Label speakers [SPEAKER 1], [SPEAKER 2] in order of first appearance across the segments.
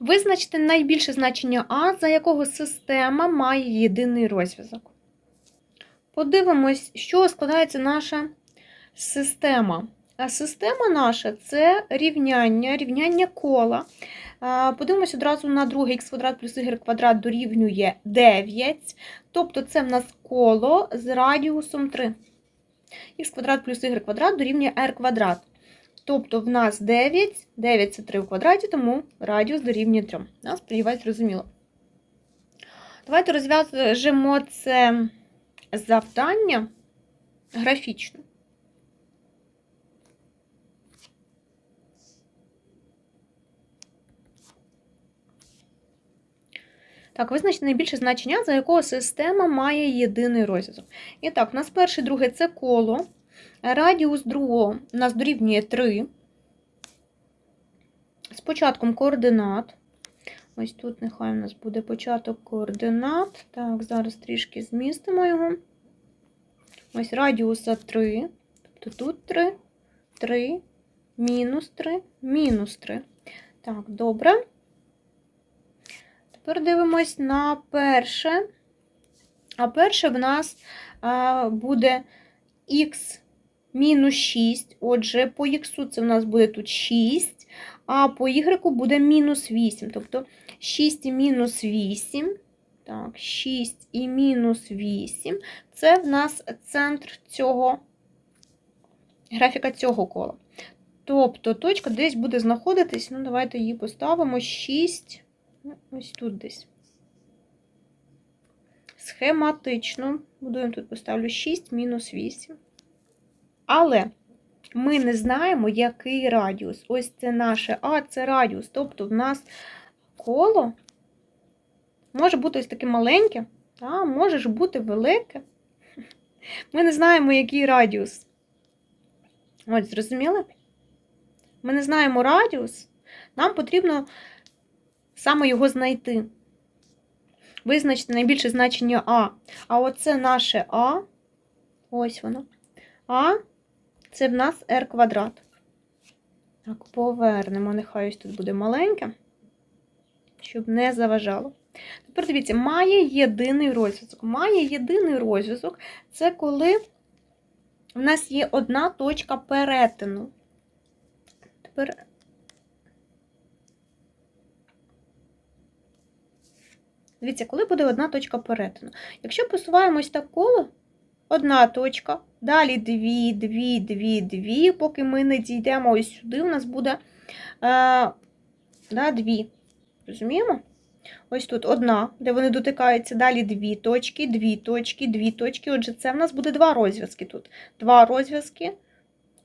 [SPEAKER 1] Визначте найбільше значення А, за якого система має єдиний розв'язок. Подивимось, чого складається наша система. Система наша це рівняння, рівняння кола. Подивимось одразу на друге х квадрат плюс y квадрат дорівнює 9. Тобто це в нас коло з радіусом 3. х квадрат плюс y квадрат дорівнює r квадрат. Тобто в нас 9, 9 це 3 в квадраті, тому радіус дорівнює 3. Да, Сподіваюсь, зрозуміло. Давайте розв'яжемо це завдання графічно. Так, визначте найбільше значення, за якого система має єдиний розв'язок. І так, у нас перше, друге це коло. Радіус другого у нас дорівнює 3. З початком координат. Ось тут нехай у нас буде початок координат. Так, зараз трішки змістимо його. Ось радіуса 3. Тобто тут 3, 3, мінус 3, мінус 3. Так, добре. Тепер дивимось на перше. А перше в нас буде х мінус 6. Отже, по х це в нас буде тут 6, а по y буде мінус 8. Тобто 6 і мінус 8. Так, 6 і мінус 8. Це в нас центр цього графіка цього кола. Тобто точка десь буде знаходитись, ну, давайте її поставимо 6. Ну, Ось тут десь. Схематично. Будуємо тут поставлю 6 мінус 8. Але ми не знаємо, який радіус. Ось це наше А, це радіус. Тобто в нас коло може бути ось таке маленьке, а може ж бути велике. Ми не знаємо, який радіус. Ось, зрозуміли? Ми не знаємо радіус. Нам потрібно саме його знайти. Визначити найбільше значення А. А оце наше А. Ось воно. А це в нас r квадрат. Так, повернемо. Нехай ось тут буде маленьке, щоб не заважало. Тепер дивіться, має єдиний розв'язок. Має єдиний розв'язок це коли в нас є одна точка перетину. Тепер Дивіться, коли буде одна точка перетину. Якщо посуваємось так коло, одна точка, далі дві, дві, дві, дві, поки ми не дійдемо ось сюди, у нас буде е, да, дві. Розуміємо? Ось тут одна, де вони дотикаються, далі дві точки, дві точки, дві точки. Отже, це в нас буде два розв'язки тут. Два розв'язки.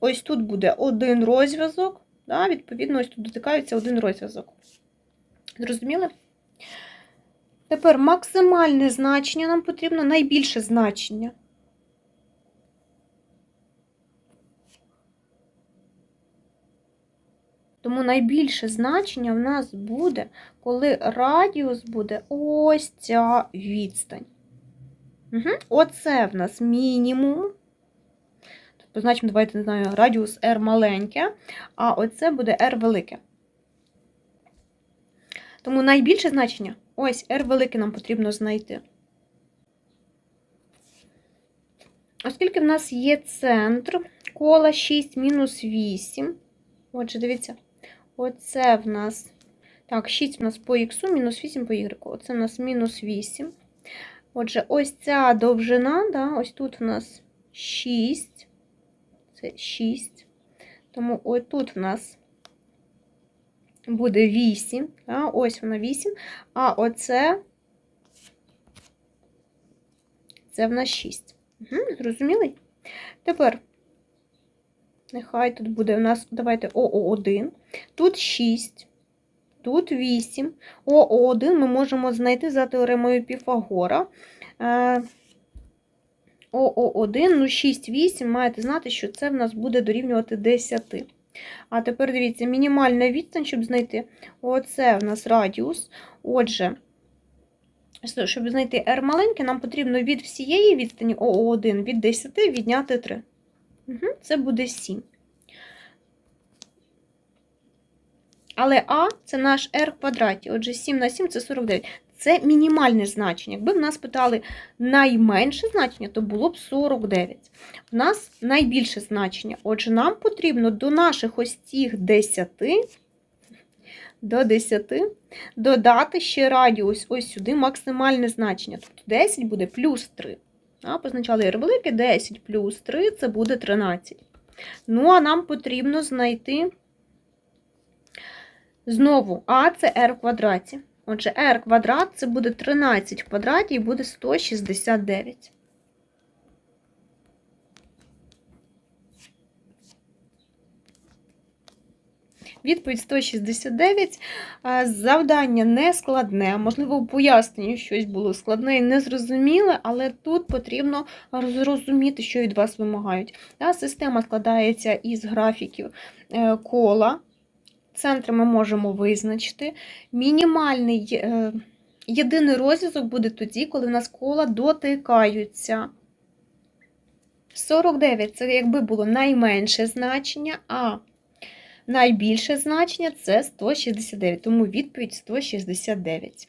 [SPEAKER 1] Ось тут буде один розв'язок. Да, Відповідно, ось тут дотикаються один розв'язок. Зрозуміли? Тепер максимальне значення нам потрібно найбільше значення. Тому найбільше значення в нас буде, коли радіус буде ось ця відстань. Угу. Оце в нас мінімум. Позначимо, давайте, не знаю, радіус R маленьке, а оце буде R велике. Тому найбільше значення ось R велике нам потрібно знайти. Оскільки в нас є центр кола 6 мінус 8. Отже, дивіться, оце в нас. Так, 6 в нас по х, мінус 8 по y. Оце в нас мінус 8. Отже, ось ця довжина, да, ось тут в нас 6. Це 6. Тому ось тут в нас буде 8. Да, ось вона 8. А оце це в нас 6. Угу, Зрозумілий? Тепер, нехай тут буде у нас, давайте ОО1. Тут 6, тут 8. ОО1 ми можемо знайти за теоремою Піфагора. ОО1, ну 6, 8, маєте знати, що це в нас буде дорівнювати 10. А тепер дивіться, мінімальна відстань, щоб знайти. Оце в нас радіус. Отже, щоб знайти r маленьке, нам потрібно від всієї відстані ОО1 від 10 відняти 3. Угу, Це буде 7. Але А це наш r в квадраті. Отже, 7 на 7 це 49. Це мінімальне значення. Якби в нас питали найменше значення, то було б 49. У нас найбільше значення. Отже, нам потрібно до наших ось цих 10, до 10 додати ще радіус ось сюди максимальне значення. Тобто 10 буде плюс 3. Позначали ярлики 10 плюс 3 це буде 13. Ну, а нам потрібно знайти знову а це r в квадраті. Отже, r квадрат це буде 13 в квадраті і буде 169. Відповідь 169. Е, Завдання не складне. Можливо, у поясненні щось було складне і незрозуміле, але тут потрібно зрозуміти, що від вас вимагають. Система складається із графіків е, кола. Центр ми можемо визначити. Мінімальний е, єдиний розв'язок буде тоді, коли в нас кола дотикаються. 49 це якби було найменше значення, а найбільше значення це 169, тому відповідь 169.